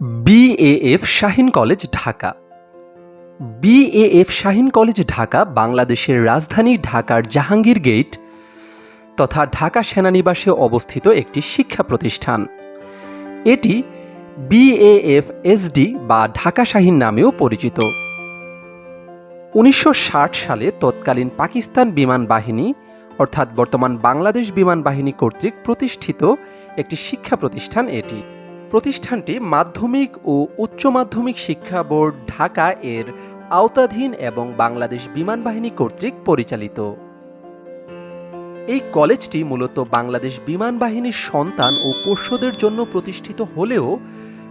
BAF Shaheen college Dhaka BAF Shaheen college Dhaka বাংলাদেশের রাজধানী ঢাকার জাহাঙ্গীর গেট তথা ঢাকা সেনানিবাসে অবস্থিত একটি শিক্ষা প্রতিষ্ঠান। এটি বিএএফ এসডি বা ঢাকা শাহিন নামেও পরিচিত। উনিশশো ষাট সালে তৎকালীন পাকিস্তান বিমান বাহিনী, অর্থাৎ বর্তমান বাংলাদেশ বিমান বাহিনী কর্তৃক প্রতিষ্ঠিত একটি শিক্ষা প্রতিষ্ঠান এটি। প্রতিষ্ঠানটি মাধ্যমিক ও উচ্চ মাধ্যমিক শিক্ষা বোর্ড ঢাকা এর আওতাধীন এবং বাংলাদেশ বিমান বাহিনী কর্তৃক পরিচালিত। এই কলেজটি মূলত বাংলাদেশ বিমান বাহিনীর সন্তান ও পোষ্যদের জন্য প্রতিষ্ঠিত হলেও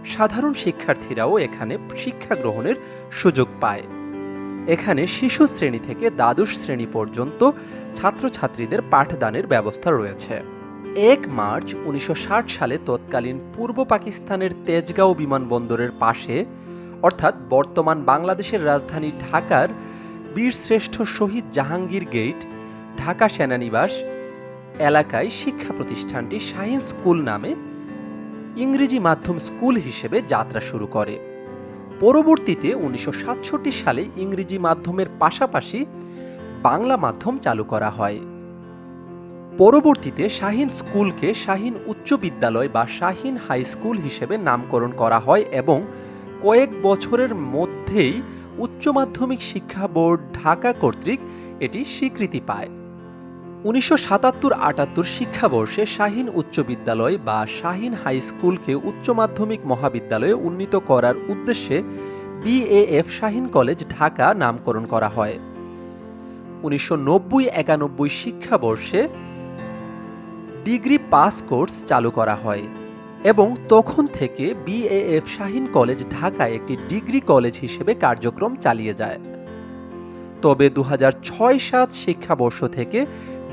সাধারণ শিক্ষার্থীরাও এখানে শিক্ষা গ্রহণের সুযোগ পায়। এখানে শিশু শ্রেণি থেকে দ্বাদশ শ্রেণি পর্যন্ত ছাত্রছাত্রীদের পাঠদানের ব্যবস্থা রয়েছে। এক মার্চ উনিশশো ষাট সালে তৎকালীন পূর্ব পাকিস্তানের তেজগাঁও বিমানবন্দরের পাশে, অর্থাৎ বর্তমান বাংলাদেশের রাজধানী ঢাকার বীরশ্রেষ্ঠ শহীদ জাহাঙ্গীর গেট ঢাকা সেনানিবাস এলাকায় শিক্ষা প্রতিষ্ঠানটি শাহিন স্কুল নামে ইংরেজি মাধ্যম স্কুল হিসেবে যাত্রা শুরু করে। পরবর্তীতে উনিশশো সাতষট্টি সালে ইংরেজি মাধ্যমের পাশাপাশি বাংলা মাধ্যম চালু করা হয়। পরবর্তীতে শাহিন স্কুলকে শাহিন উচ্চ বিদ্যালয় বা শাহিন হাই স্কুল হিসেবে নামকরণ করা হয় এবং কয়েক বছরের মধ্যেই উচ্চ মাধ্যমিক শিক্ষা বোর্ড ঢাকা কর্তৃক এটি স্বীকৃতি পায়। উনিশশো সাতাত্তর আটাত্তর শিক্ষাবর্ষে শাহিন উচ্চ বিদ্যালয় বা শাহিন হাই স্কুলকে উচ্চ মাধ্যমিক মহাবিদ্যালয়ে উন্নীত করার উদ্দেশ্যে বিএএফ শাহিন কলেজ ঢাকা নামকরণ করা হয়। উনিশশো নব্বই একানব্বই শিক্ষাবর্ষে ডিগ্রি পাস কোর্স চালু করা হয় এবং তখন থেকে বিএএফ শাহিন কলেজ ঢাকায় একটি ডিগ্রি কলেজ হিসেবে কার্যক্রম চালিয়ে যায়। তবে দু ছয় সাত শিক্ষাবর্ষ থেকে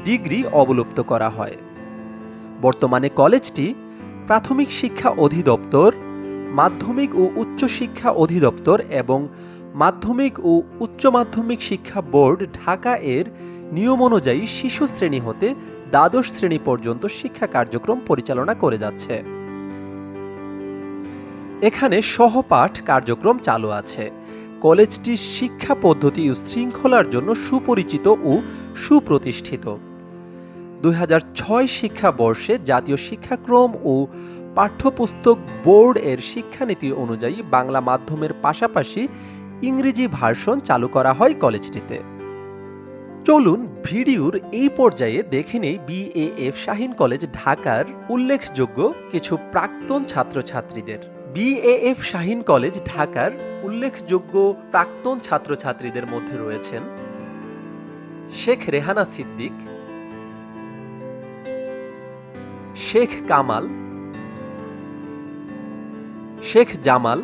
ডিগ্রি অবলুপ্ত করা হয়। বর্তমানে কলেজটি প্রাথমিক শিক্ষা অধিদপ্তর, মাধ্যমিক ও উচ্চ শিক্ষা অধিদপ্তর এবং মাধ্যমিক ও উচ্চ মাধ্যমিক শিক্ষা বোর্ড ঢাকা এর নিয়ম অনুযায়ী শিশু শ্রেণি হতে দ্বাদশ শ্রেণি পর্যন্ত শিক্ষা কার্যক্রম পরিচালনা করে যাচ্ছে। এখানে সহপাঠ কার্যক্রম চালু আছে। কলেজটি শিক্ষা পদ্ধতি শৃঙ্খলার জন্য সুপরিচিত ও সুপ্রতিষ্ঠিত। দু হাজার ছয় শিক্ষাবর্ষে জাতীয় শিক্ষাক্রম ও পাঠ্যপুস্তক বোর্ড এর শিক্ষানীতি অনুযায়ী বাংলা মাধ্যমের পাশাপাশি ইংরেজি ভার্সন চালু করা হয় কলেজটিতে। চলুন ভিডিওর এই পর্যায়ে দেখে নেই বিএএফ শাহিন কলেজ ঢাকার উল্লেখযোগ্য কিছু প্রাক্তন ছাত্রছাত্রীদের। বিএএফ শাহিন কলেজ ঢাকার উল্লেখযোগ্য প্রাক্তন ছাত্রছাত্রীদের মধ্যে রয়েছেন শেখ রেহানা সিদ্দিক, শেখ কামাল, শেখ জামাল,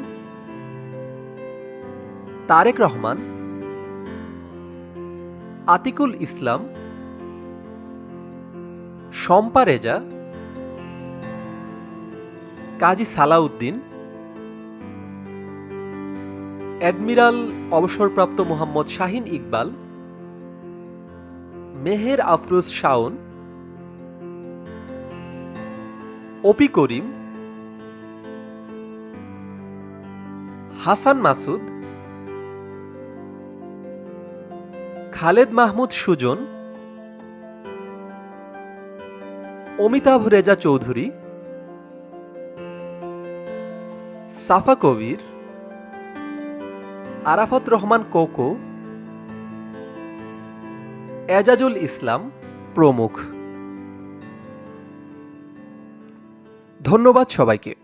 তারেক রহমান আতিকুল ইসলাম, শম্পা রেজা, কাজী সালাউদ্দিন, অ্যাডমিরাল অবসরপ্রাপ্ত মোহাম্মদ শাহিন ইকবাল, মেহের আফরোজ শাওন, অপি করিম, হাসান মাসুদ খালেদ মাহমুদ সুজন, অমিতাভ রেজা চৌধুরী, সাফা কবির, আরাফত রহমান কোকো, এজাজুল ইসলাম প্রমুখ। ধন্যবাদ সবাইকে।